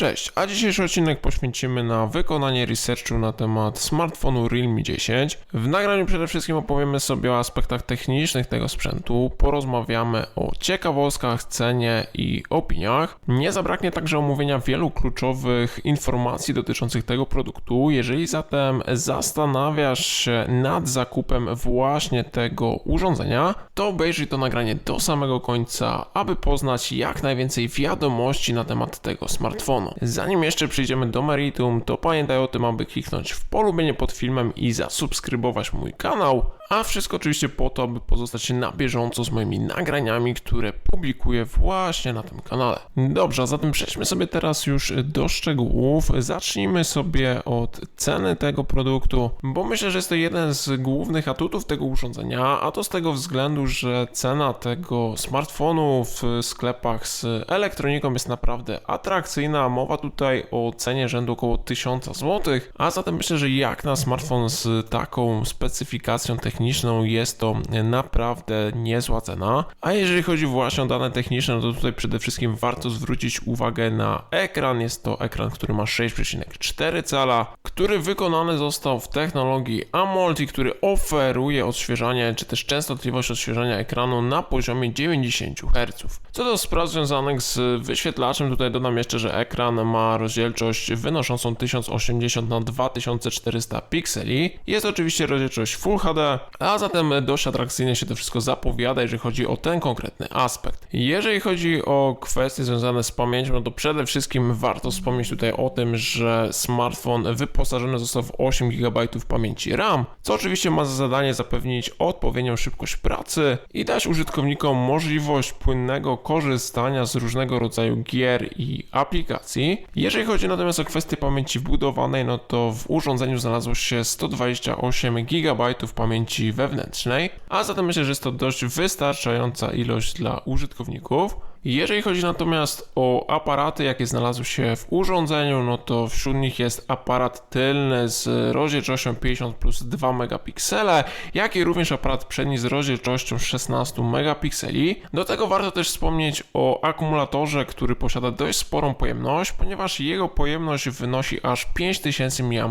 Cześć, a dzisiejszy odcinek poświęcimy na wykonanie researchu na temat smartfonu Realme 10. W nagraniu przede wszystkim opowiemy sobie o aspektach technicznych tego sprzętu, porozmawiamy o ciekawostkach, cenie i opiniach. Nie zabraknie także omówienia wielu kluczowych informacji dotyczących tego produktu. Jeżeli zatem zastanawiasz się nad zakupem właśnie tego urządzenia, to obejrzyj to nagranie do samego końca, aby poznać jak najwięcej wiadomości na temat tego smartfonu. Zanim jeszcze przejdziemy do meritum, to pamiętaj o tym, aby kliknąć w polubienie pod filmem i zasubskrybować mój kanał, a wszystko oczywiście po to, aby pozostać na bieżąco z moimi nagraniami, które publikuję właśnie na tym kanale. Dobrze, a zatem przejdźmy sobie teraz już do szczegółów. Zacznijmy sobie od ceny tego produktu, bo myślę, że jest to jeden z głównych atutów tego urządzenia, a to z tego względu, że cena tego smartfonu w sklepach z elektroniką jest naprawdę atrakcyjna. Mowa tutaj o cenie rzędu około 1000 zł, a zatem myślę, że jak na smartfon z taką specyfikacją techniczną jest to naprawdę niezła cena. A jeżeli chodzi właśnie o dane techniczne, no to tutaj przede wszystkim warto zwrócić uwagę na ekran. Jest to ekran, który ma 6,4 cala, który wykonany został w technologii AMOLED i który oferuje odświeżanie, czy też częstotliwość odświeżania ekranu na poziomie 90 Hz. Co do spraw związanych z wyświetlaczem, tutaj dodam jeszcze, że ekran ma rozdzielczość wynoszącą 1080 na 2400 pikseli. Jest oczywiście rozdzielczość Full HD, a zatem dość atrakcyjnie się to wszystko zapowiada, jeżeli chodzi o ten konkretny aspekt. Jeżeli chodzi o kwestie związane z pamięcią, no to przede wszystkim warto wspomnieć tutaj o tym, że smartfon wyposażony został w 8 GB pamięci RAM, co oczywiście ma za zadanie zapewnić odpowiednią szybkość pracy i dać użytkownikom możliwość płynnego korzystania z różnego rodzaju gier i aplikacji. Jeżeli chodzi natomiast o kwestię pamięci wbudowanej, no to w urządzeniu znalazło się 128 GB pamięci wewnętrznej, a zatem myślę, że jest to dość wystarczająca ilość dla użytkowników. Jeżeli chodzi natomiast o aparaty, jakie znalazły się w urządzeniu, no to wśród nich jest aparat tylny z rozdzielczością 50 plus 2 megapiksele, jak i również aparat przedni z rozdzielczością 16 megapikseli. Do tego warto też wspomnieć o akumulatorze, który posiada dość sporą pojemność, ponieważ jego pojemność wynosi aż 5000 mAh.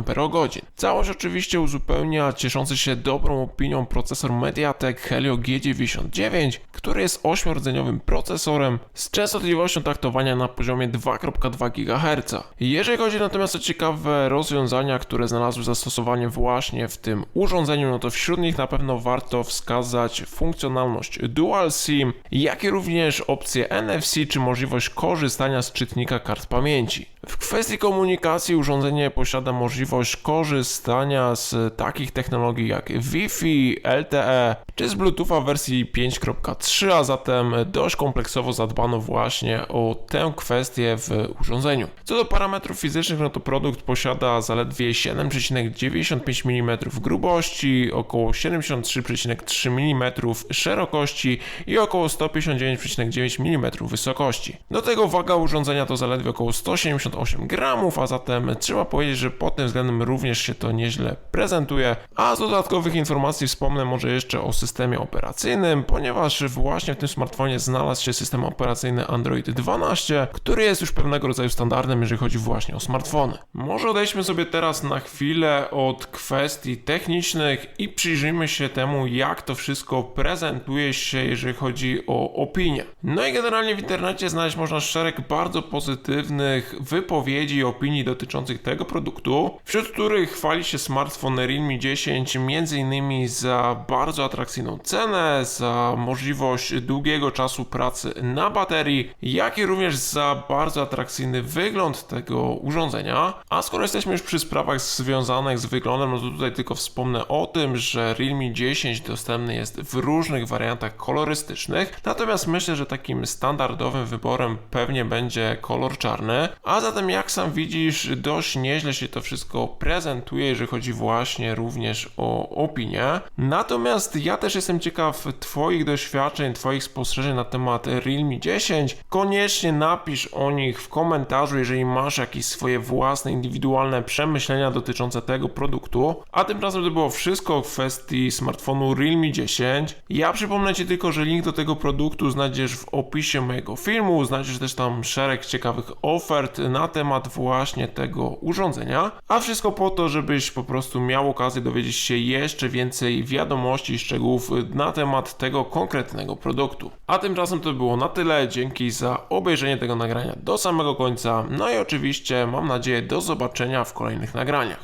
Całość oczywiście uzupełnia cieszący się dobrą opinią procesor MediaTek Helio G99, który jest 8-rdzeniowym procesorem z częstotliwością taktowania na poziomie 2,2 GHz. Jeżeli chodzi natomiast o ciekawe rozwiązania, które znalazły zastosowanie właśnie w tym urządzeniu, no to wśród nich na pewno warto wskazać funkcjonalność Dual SIM, jak i również opcję NFC czy możliwość korzystania z czytnika kart pamięci. W kwestii komunikacji urządzenie posiada możliwość korzystania z takich technologii jak Wi-Fi, LTE czy z Bluetootha wersji 5.3, a zatem dość kompleksowo zadbano właśnie o tę kwestię w urządzeniu. Co do parametrów fizycznych, no to produkt posiada zaledwie 7,95 mm grubości, około 73,3 mm szerokości i około 159,9 mm wysokości. Do tego waga urządzenia to zaledwie około 178 gramów, a zatem trzeba powiedzieć, że pod tym względem również się to nieźle prezentuje. A z dodatkowych informacji wspomnę może jeszcze o systemie operacyjnym, ponieważ właśnie w tym smartfonie znalazł się system operacyjny Android 12, który jest już pewnego rodzaju standardem, jeżeli chodzi właśnie o smartfony. Może odejdźmy sobie teraz na chwilę od kwestii technicznych i przyjrzyjmy się temu, jak to wszystko prezentuje się, jeżeli chodzi o opinię. No i generalnie w internecie znaleźć można szereg bardzo pozytywnych wypowiedzi i opinii dotyczących tego produktu, wśród których chwali się smartfon Realme 10 m.in. za bardzo atrakcyjną cenę, za możliwość długiego czasu pracy na baterii, jak i również za bardzo atrakcyjny wygląd tego urządzenia. A skoro jesteśmy już przy sprawach związanych z wyglądem, no to tutaj tylko wspomnę o tym, że Realme 10 dostępny jest w różnych wariantach kolorystycznych, natomiast myślę, że takim standardowym wyborem pewnie będzie kolor czarny, a zatem jak sam widzisz, dość nieźle się to wszystko prezentuje, jeżeli chodzi właśnie również o opinię. Natomiast ja też jestem ciekaw Twoich doświadczeń, Twoich spostrzeżeń na temat Realme 10. Koniecznie napisz o nich w komentarzu, jeżeli masz jakieś swoje własne, indywidualne przemyślenia dotyczące tego produktu. A tymczasem to było wszystko w kwestii smartfonu Realme 10. Ja przypomnę Ci tylko, że link do tego produktu znajdziesz w opisie mojego filmu. Znajdziesz też tam szereg ciekawych ofert na temat właśnie tego urządzenia, a wszystko po to, żebyś po prostu miał okazję dowiedzieć się jeszcze więcej wiadomości i szczegółów na temat tego konkretnego produktu. A tymczasem to było na tyle, dzięki za obejrzenie tego nagrania do samego końca, no i oczywiście mam nadzieję do zobaczenia w kolejnych nagraniach.